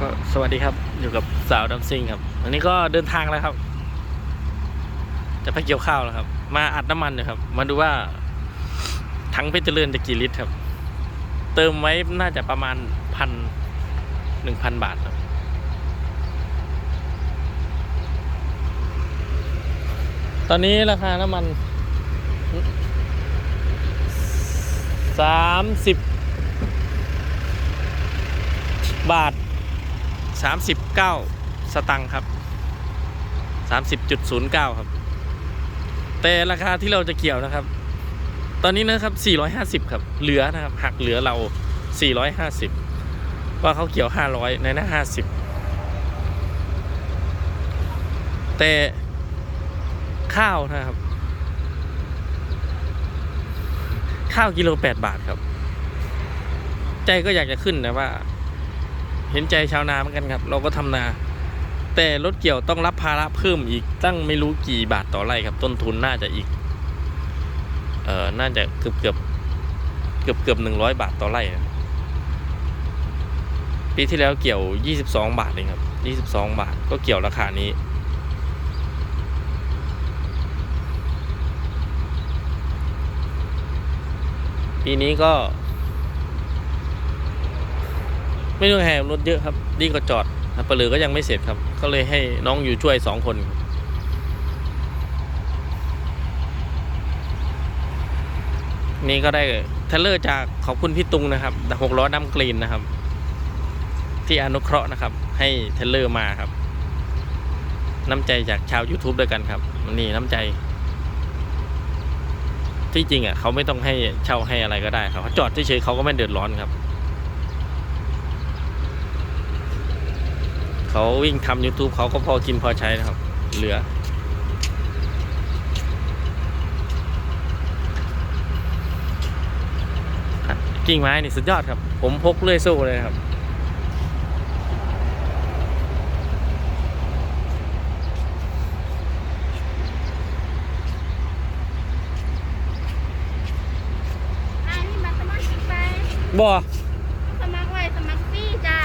ก็สวัสดีครับอยู่กับสาวดัมซิงครับวันนี้ก็เดินทางแล้วครับ จะไปเกี่ยวข้าวแล้วครับ มาอัดน้ำมันอยครับ มาดูว่าถังเพชรเจริญจะกี่ลิตรครับ เติมไว้น่าจะประมาณพันหนึ่งพันบาทครับ ตอนนี้ราคาน้ำมันสามสิบบาท สามสิบเก้าสตังค์ครับสามสิบจุดศูนย์เก้าครับ แต่ราคาที่เราจะเกี่ยวนะครับ ตอนนี้นะครับสี่ร้อยห้าสิบครับ เหลือนะครับ หักเหลือเราสี่ร้อยห้าสิบว่าเขาเกี่ยวห้าร้อยในหน้าห้าสิบแต่ข้าวนะครับ ข้าวกิโลแปดบาทครับ ใจก็อยากจะขึ้นแต่ว่า ห็นใจชาวนาเหมือนกันครับ เราก็ทำนา แต่รถเกี่ยวต้องรับภาระเพิ่มอีกตั้งไม่รู้กี่บาทต่อไร่ครับ ต้นทุนน่าจะอีก เอ่อน่าจะเกือบเกือบเกือบเกือบหนึ่งร้อยบาทต่อไร่นะปีที่แล้วเกี่ยวยี่สิบสองบาทเองครับยี่สิบสองบาทก็เกี่ยวราคานี้ปีนี้ก็ ไม่ต้องแหมรถเยอะครับ ดีกว่าจอดครับปลือก็ยังไม่เสร็จครับ ก็เลยให้น้องอยู่ช่วยสองคนนี่ก็ได้เทเลอร์จากขอบคุณพี่ตุงนะครับหกล้อดำกรีนนะครับ ที่อนุเคราะห์นะครับ ให้เทเลอร์มาครับ น้ำใจจากชาว YouTube ด้วยกันครับนี่น้ำใจ ที่จริงอะเขาไม่ต้องให้เช่าให้อะไรก็ได้ครับเขาจอดเฉยๆเขาก็ไม่เดือดร้อนครับ เขาวิ่งทำ YouTube เขาก็พอกินพอใช้นะครับ เหลือ กิ่งไม้นี่สุดยอดครับ ผมพกเลื่อยสู้เลยครับอันนี้มาสมัครกินไปบ่ สมัครไว้สมัครฟรีจ้า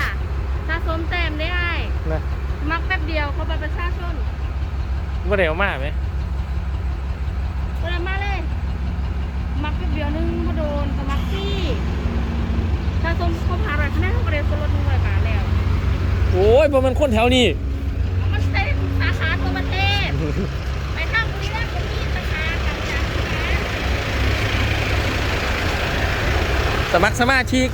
สะสมแต้มได้ไอ้ นะ สมัครแป๊ บเดียวเขาบัตรประชาชนบ่ได้เอามาไหมเวลามาเลยสมัครแป๊บเดียวนึงมาโดนสมัครฟรีสะสมครบห้าร้อยคะแนนเขาก็ได้ส่วนลดหนึ่งร้อยบาทแล้ว โอ้ยบ่แมันคนแถวนี้เอามันใช้สาขาทั่วประเทศ ไปทางบุรีรัมย์ก็มีสาขาต่างๆนะ สมัครสมาชิก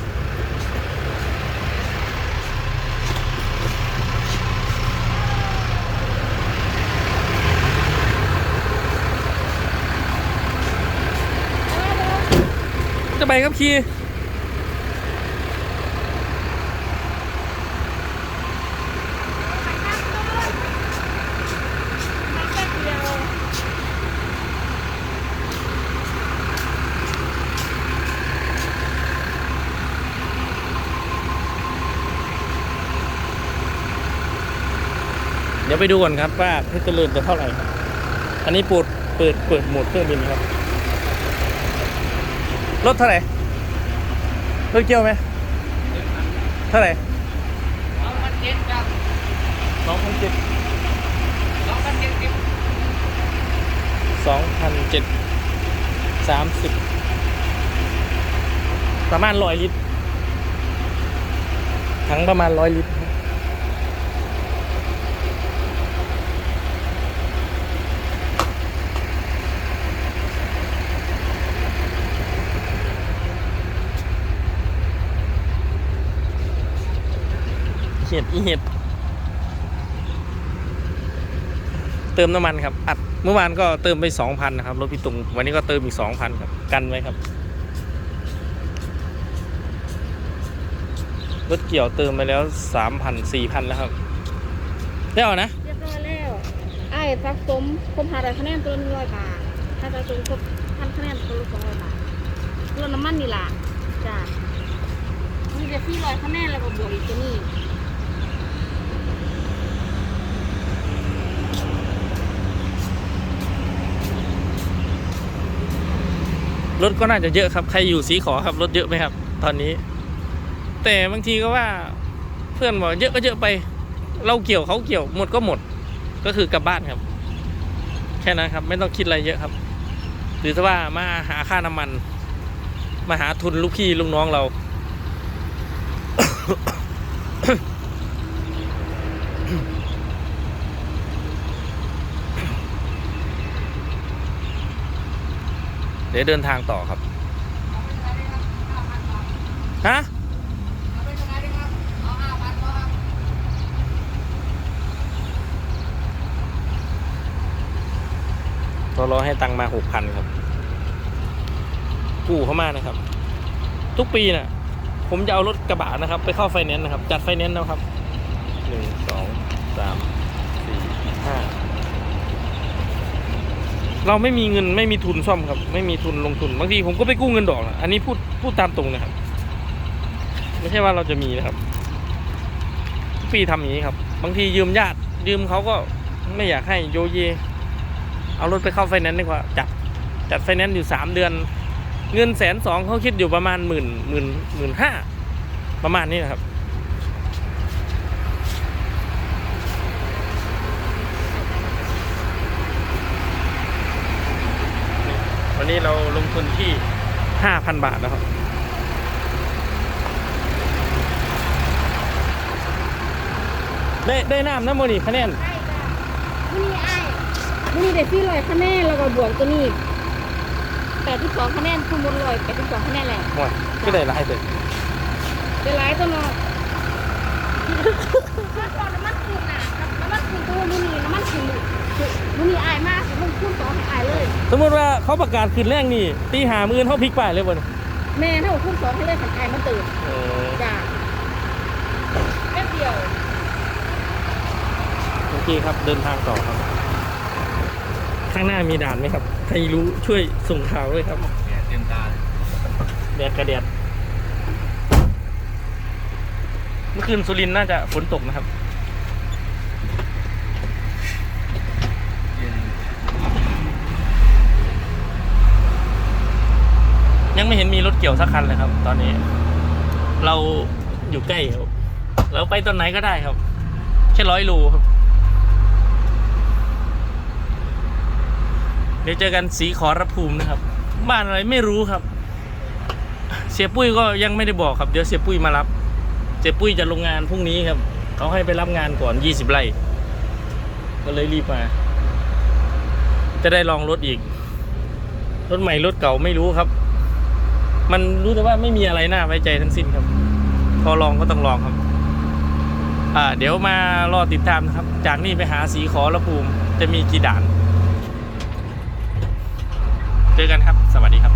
ะไปครับคีไปทางต้นสมัครแป๊บเดียวเดี๋ยวไปดูก่อนครับว่าเพชรเจริญจะเท่าไหร่ อันนี้ปิดเปิดเปิดโหมดเครื่องบินครับ รถเท่าไหร่รถเกี่ยวไหมเท่าไหร่สองพันเจ็ดครับสองพันเจ็ดสองพันเจ็ดสิบสองพันเจ็ดสามสิบประมาณร้อยลิตรถังประมาณร้อยลิตร ห็ดอีเห็ด เติมน้ำมันครับ อัดเมื่อวานก็เติมไปสองพันนะครับรถพี่ตุงวันนี้ก็เติมอีกสองพันครับ กันไว้ครับรถเกี่ยวเติมไปแล้วสามพันสี่พันแล้วครับได้เอานะเรียบร้อยแล้วไอ้สะสมครบห้าร้คะแนนตัวละหนึ่งร้อยบาทถ้าสะสมครบพันคะแนนตัวละสองร้อยบาทตัวน้ำมันนี่ล่ะจ้ามันจะสี่ร้อยคะแนนแล้วก็บวกอีกตัวนี้ รถก็น่าจะเยอะครับ ใครอยู่สีขอครับรถเยอะไหมครับ ตอนนี้ แต่บางทีก็ว่าเพื่อนบอกเยอะก็เยอะไป เราเกี่ยวเขาเกี่ยวหมดก็หมด ก็คือกลับบ้านครับ แค่นั้นครับ ไม่ต้องคิดอะไรเยอะครับ หรือถ้าว่ามาหาค่าน้ำมัน มาหาทุนลูกพี่ลูกน้องเรา เดี๋ยวเดินทางต่อครับฮะรอรอให้ตังมาหกพันครับ กู้เข้ามานะครับ ทุกปีน่ะ ผมจะเอารถกระบะนะครับ ไปเข้าไฟแนนซ์นะครับ จัดไฟแนนซ์นะครับหนึ่งสองสามสี่ห้า เราไม่มีเงินไม่มีทุนซ่อมครับ ไม่มีทุนลงทุนบางทีผมก็ไปกู้เงินดอกนะอันนี้พูดพูดตามตรงนะครับ ไม่ใช่ว่าเราจะมีนะครับทุกปีทำอย่างนี้ครับ บางทียืมญาติยืมเขาก็ไม่อยากให้โยเย เอารถไปเข้าไฟแนนซ์ดีกว่าจัดจัดไฟแนนซ์อยู่สามเดือน เงินแสนสองเขาคิดอยู่ประมาณหมื่นหมื่นหมื่นห้าประมาณนี้นะครับ วันนี้เราลงทุนที่ห้าพันบาทแล้วครับ ได้ได้น้ำน้ำมันอีกคะแนนใช่จ้ะมื้อนี้อ้ายมื้อนี้ได้สี่ร้อยคะแนนแล้วก็บวกตัวนี้แปดสิบสองคะแนนคูณบนร้อยแปดสิบสองคะแนนแหละว่าก็ได้หลายเลยเป็นไรตัวเนาะถ้าตอนน้ำมันคืนน่ะน้ำมันคืนตัวมื้อนี้น้ำมันคืน มื้อนี้อ้ายมากมึงคูณสองให้อ้ายเลย สมมติว่าเขาประกาศขึ้นแรงนี่ตีหามือเขาพลิกไปเลยบนแม่ถ้าผมคูณสองให้เลยขันอ้ายมันตื่นจ้ะแป๊บเดียวโอเคครับเดินทางต่อครับ ข้างหน้ามีด่านไหมครับ ใครรู้ช่วยส่งข่าวด้วยครับแดดเต็มตาเลยแดดกระแดดเมื่อคืนสุรินทร์น่าจะฝนตกนะครับ เย็น ยัง ไม่เห็นมีรถเกี่ยวสักคันเลยครับ ตอนนี้ เราอยู่ใกล้ครับเราไปตอนไหนก็ได้ครับ แค่ร้อยโลครับ เดี๋ยวเจอกันสีขอรับภูมินะครับ บ้านอะไรไม่รู้ครับ เสียปุ้ยก็ยังไม่ได้บอกครับ เดี๋ยวเสียปุ้ยมารับ เสียปุ้ยจะลงงานพรุ่งนี้ครับ เขาให้ไปรับงานก่อนยี่สิบไร่ ก็เลยรีบมา จะได้ลองรถอีก รถใหม่รถเก่าไม่รู้ครับ มันรู้แต่ว่าไม่มีอะไรน่าไว้ใจทั้งสิ้นครับ พอลองก็ต้องลองครับ อ่า เดี๋ยวมารอติดตามนะครับ จากนี่ไปหาสีขอระภูมิจะมีกี่ด่าน เจอกันครับ สวัสดีครับ